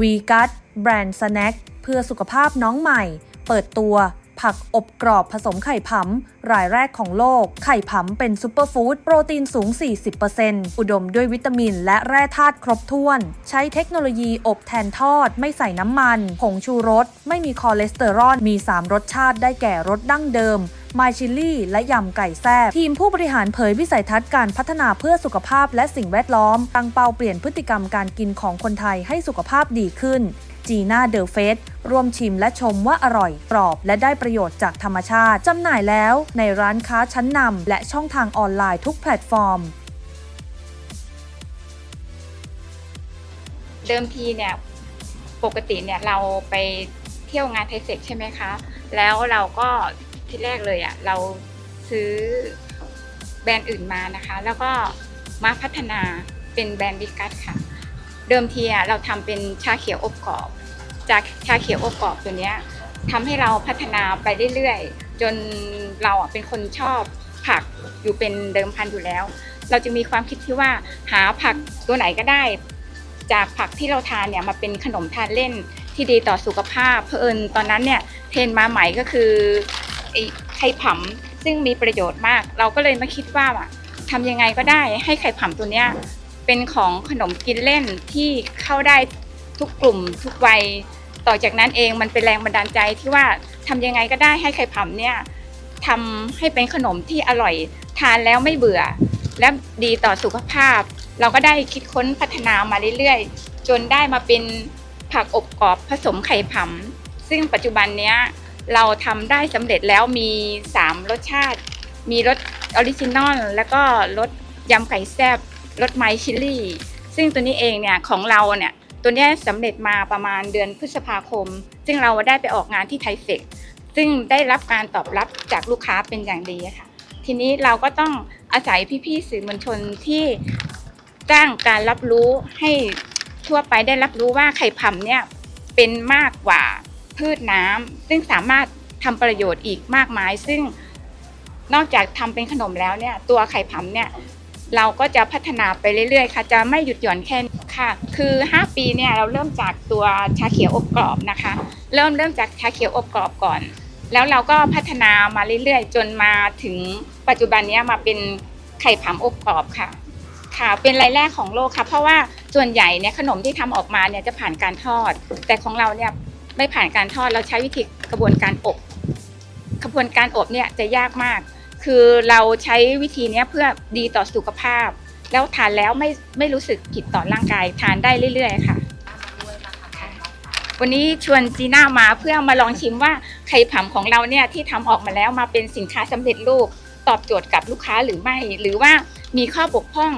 วีกัสแบรนด์สแน็คเพื่อสุขภาพน้องใหม่ เปิดตัว ผักอบกรอบผสมไข่ผำรายแรกของโลก ไข่ผำเป็นซูเปอร์ฟู้ดโปรตีนสูง 40%อุดมด้วยวิตามินและแร่ธาตุครบถ้วน ใช้เทคโนโลยีอบแทนทอด ไม่ใส่น้ำมัน ผงชูรส ไม่มีคอเลสเตอรอล มี 3 รสชาติได้แก่รสดั้งเดิม มายชิลลี่ และยำไก่แซ่บทีมผู้บริหารเผยวิสัยทัศน์การพัฒนาเพื่อสุขภาพและสิ่งแวดล้อม ตั้งเป้าเปลี่ยนพฤติกรรมการกินของคนไทยให้สุขภาพดีขึ้นจีน่าเดอะเฟสร่วมชิมและชมว่าอร่อย กรอบ และได้ประโยชน์จากธรรมชาติจำหน่ายแล้วในร้านค้าชั้นนำและช่องทางออนไลน์ทุกแพลตฟอร์ม เดิมทีเนี่ยปกติเนี่ยเราไปเที่ยวงานไทเฟกใช่ไหมคะ แล้วเราก็ ที่แรกเลยอะ่ะเราซื้อแบรนด์อื่นมานะคะ แล้วก็มาพัฒนาเป็นแบรนด์วิกัสค่ะ เดิมทีอะเราทำเป็นชาเขียวอบกรอบ จากชาเขียวอบกรอบตัวเนี้ยทำให้เราพัฒนาไปเรื่อยๆ จนเราอะเป็นคนชอบผักอยู่เป็นเดิมพันอยู่แล้ว เราจะมีความคิดที่ว่าหาผักตัวไหนก็ได้ จากผักที่เราทานเนี่ยมาเป็นขนมทานเล่นที่ดีต่อสุขภาพเพอเอิญตอนนั้นเนี่ยเทรนมาใหม่ก็คือ ไอ้ไข่ผำซึ่งมีประโยชน์มาก เราก็เลยมาคิดว่าอะทำยังไงก็ได้ให้ไข่ผำตัวเนี้ยเป็นของขนมกินเล่นที่เข้าได้ทุกกลุ่มทุกวัย ต่อจากนั้นเองมันเป็นแรงบันดาลใจที่ว่าทำยังไงก็ได้ให้ไข่ผำเนี่ยทำให้เป็นขนมที่อร่อยทานแล้วไม่เบื่อ และดีต่อสุขภาพ เราก็ได้คิดค้นพัฒนามาเรื่อยๆ จนได้มาเป็นผักอบกรอบผสมไข่ผำซึ่งปัจจุบันเนี้ย เราทำได้สำเร็จแล้วมี 3 รสชาติ มีรสออริจินอลแล้วก็รสยำไก่แซบรสไมชิลลี่ ซึ่งตัวนี้เองเนี่ยของเราเนี่ยตัวนี้สำเร็จมาประมาณเดือนพฤษภาคม ซึ่งเราได้ไปออกงานที่ไทเฟกซึ่งได้รับการตอบรับจากลูกค้าเป็นอย่างดีค่ะ ทีนี้เราก็ต้องอาศัยพี่ๆสื่อมวลชนที่จ้างการรับรู้ให้ทั่วไปได้รับรู้ว่าไข่ผำเนี่ยเป็นมากกว่า พืชน้ำซึ่งสามารถทำประโยชน์อีกมากมาย ซึ่งนอกจากทำเป็นขนมแล้วเนี่ย ตัวไข่ผำเนี่ยเราก็จะพัฒนาไปเรื่อยๆ ค่ะ จะไม่หยุดหย่อนแค่นี้ค่ะ คือ 5 ปีเนี่ยเราเริ่มจากตัวชาเขียวอบกรอบนะคะ เริ่มเริ่มจากชาเขียวอบกรอบก่อน แล้วเราก็พัฒนามาเรื่อยๆ จนมาถึงปัจจุบันนี้มาเป็นไข่ผำอบกรอบค่ะ ค่ะ เป็นรายแรกของโลกค่ะ เพราะว่าส่วนใหญ่เนี่ยขนมที่ทำออกมาเนี่ยจะผ่านการทอด แต่ของเราเนี่ย ไม่ผ่านการทอดเราใช้วิธีกระบวนการอบกระบวนการอบเนี่ยจะยากมาก คือเราใช้วิธีนี้เพื่อดีต่อสุขภาพ แล้วทานแล้วไม่ไม่รู้สึกผิดต่อร่างกายทานได้เรื่อย ๆ ค่ะ วันนี้ชวนจีน่ามาเพื่อมาลองชิมว่าไข่ผำของเราเนี่ยที่ทำออกมาแล้วมาเป็นสินค้าสำเร็จรูปตอบโจทย์กับลูกค้าหรือไม่ หรือว่ามีข้อบกพร่อง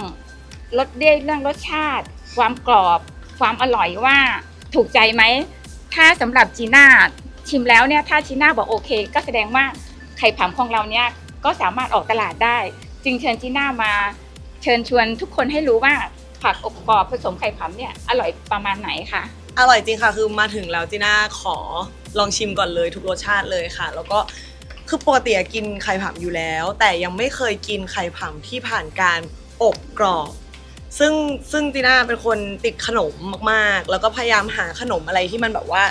ลดได้เรื่องรสชาติ ความกรอบ ความอร่อยว่าถูกใจไหม ถ้าสำหรับจีน่าชิมแล้วเนี่ยถ้าจีน่าบอกโอเค ก็แสดงว่าไข่ผำของเราเนี่ยก็สามารถออกตลาดได้ จึงเชิญจีน่ามาเชิญชวนทุกคนให้รู้ว่าผักอบกรอบผสมไข่ผำเนี่ยอร่อยประมาณไหนคะอร่อยจริงค่ะคือมาถึงแล้วจีน่าขอลองชิมก่อนเลยทุกรสชาติเลยค่ะ แล้วก็คือปกติกินไข่ผำอยู่แล้ว แต่ยังไม่เคยกินไข่ผำที่ผ่านการอบกรอบ ซึ่งซึ่งจีน่าเป็นคนติดขนมมากๆ แล้วก็พยายามหาขนมอะไรที่มันแบบว่า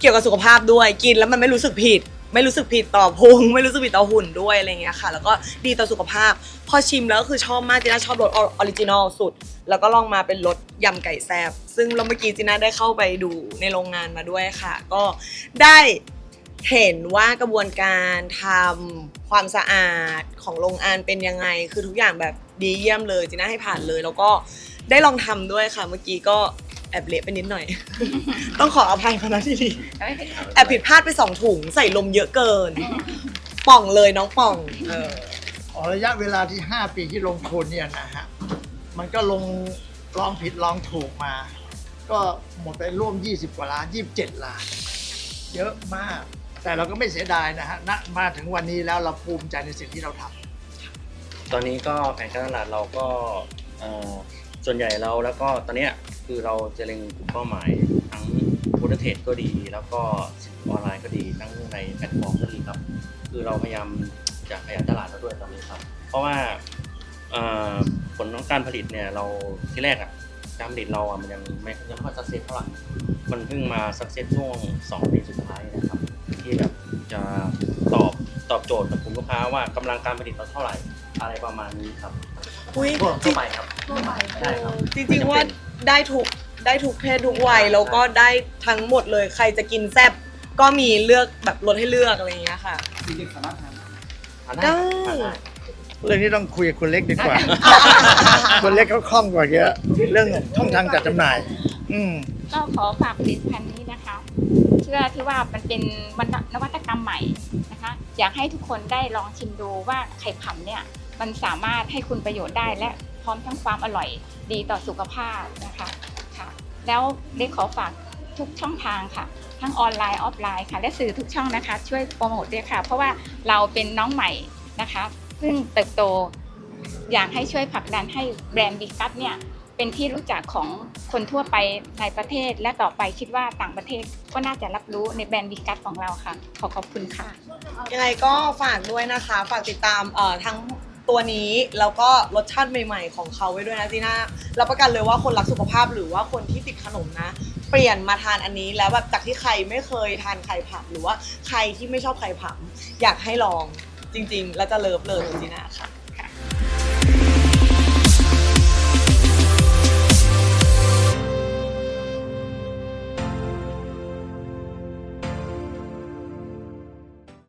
เกี่ยวกับสุขภาพด้วยกินแล้วมันไม่รู้สึกผิด ไม่รู้สึกผิดต่อพุงไม่รู้สึกผิดต่อหุ่นด้วยอะไรเงี้ยค่ะ แล้วก็ดีต่อสุขภาพ พอชิมแล้วก็คือชอบมากจีน่าชอบรสออริจินอลสุด แล้วก็ลองมาเป็นรสยำไก่แซบซึ่งเราเมื่อกี้จีน่าได้เข้าไปดูในโรงงานมาด้วยค่ะ ก็ได้เห็นว่ากระบวนการทำ ความสะอาดของโรงงานเป็นยังไง คือทุกอย่างแบบดีเยี่ยมเลยจีน่าให้ผ่านเลย แล้วก็ได้ลองทำด้วยค่ะ เมื่อกี้ก็แอบเละไปนิดหน่อย ต้องขออภัยมาณที่นี้แอบผิดพลาดไปสองถุงใส่ลมเยอะเกิน ป่องเลยน้องป่อง เอออ๋อระยะเวลาที่ 5 ปีที่ลงทุนเนี่ยนะฮะ มันก็ลงลองผิดลองถูกมา ก็หมดไปร่วม 20 กว่าล้าน 27 ล้าน เยอะมาก แต่เราก็ไม่เสียดายนะฮะณมาถึงวันนี้แล้วเราภูมิใจในสิ่งที่เราทำ ตอนนี้ก็แผนการตลาดเราก็เอ่อส่วนใหญ่เราแล้วก็ตอนเนี้ยคือเราจะเล็งกลุ่มเป้าหมายทั้งพุทธเทศก็ดี แล้วก็สินค้าออนไลน์ก็ดีทั้งในแพลตฟอร์มก็ดีครับ คือเราพยายามจะขยายตลาดเราด้วยตอนนี้ครับ เพราะว่าเอ่อผลของการผลิตเนี่ยเราที่แรกอะการผลิตเราอะมันยังไม่ยังไม่ค่อยสักเซสเท่าไหร่มันเพิ่งมาสักเซสช่วงสองปีสุดท้ายนะครับ จะตอบตอบโจทย์กับกลุ่มลูกค้าว่ากำลังการผลิตเราเท่าไหร่อะไรประมาณนี้ครับอุ้ยทั่วไปครับใช่ครับ จริงๆว่าได้ทุกได้ทุกเพศทุกวัยแล้วก็ได้ทั้งหมดเลยใครจะกินแซ่บก็มีเลือกแบบลดให้เลือกอะไรอย่างเงี้ยค่ะทานได้ทานได้เรื่องนี้ต้องคุยกับคุณเล็กดีกว่าคุณเล็กเขาคล่องกว่าเยอะ เรื่องช่องทางจัดจำหน่าย อืม ก็ขอฝากผลิตภัณฑ์นี้นะคะ เชื่อที่ว่ามันเป็นนวัตกรรมใหม่นะคะ อยากให้ทุกคนได้ลองชิมดูว่าไข่ผำเนี่ย มันสามารถให้คุณประโยชน์ได้และพร้อมทั้งความอร่อยดีต่อสุขภาพนะคะค่ะ แล้วได้ขอฝากทุกช่องทางค่ะ ทั้งออนไลน์ออฟไลน์ค่ะ และสื่อทุกช่องนะคะ ช่วยโปรโมทด้วยค่ะ เพราะว่าเราเป็นน้องใหม่นะคะซึ่งเติบโต อยากให้ช่วยผลักดันให้แบรนด์บิกัสเนี่ย เป็นที่รู้จักของคนทั่วไปในประเทศ และต่อไปคิดว่าต่างประเทศก็น่าจะรับรู้ในแบรนด์บิกัสของเราค่ะ ขอขอบคุณค่ะ ยังไงก็ฝากด้วยนะคะ ฝากติดตามเอ่อทั้งตัวนี้แล้วก็รสชาติใหม่ๆ ของเขาไว้ด้วยนะจีน่ารับประกันเลยว่าคนรักสุขภาพหรือว่าคนที่ติดขนมนะ เปลี่ยนมาทานอันนี้แล้วแบบจากที่ใครไม่เคยทานไข่ผับหรือว่าใครที่ไม่ชอบไข่ผับอยากให้ลองจริงๆ แล้วจะเลิฟเลยจีน่าค่ะ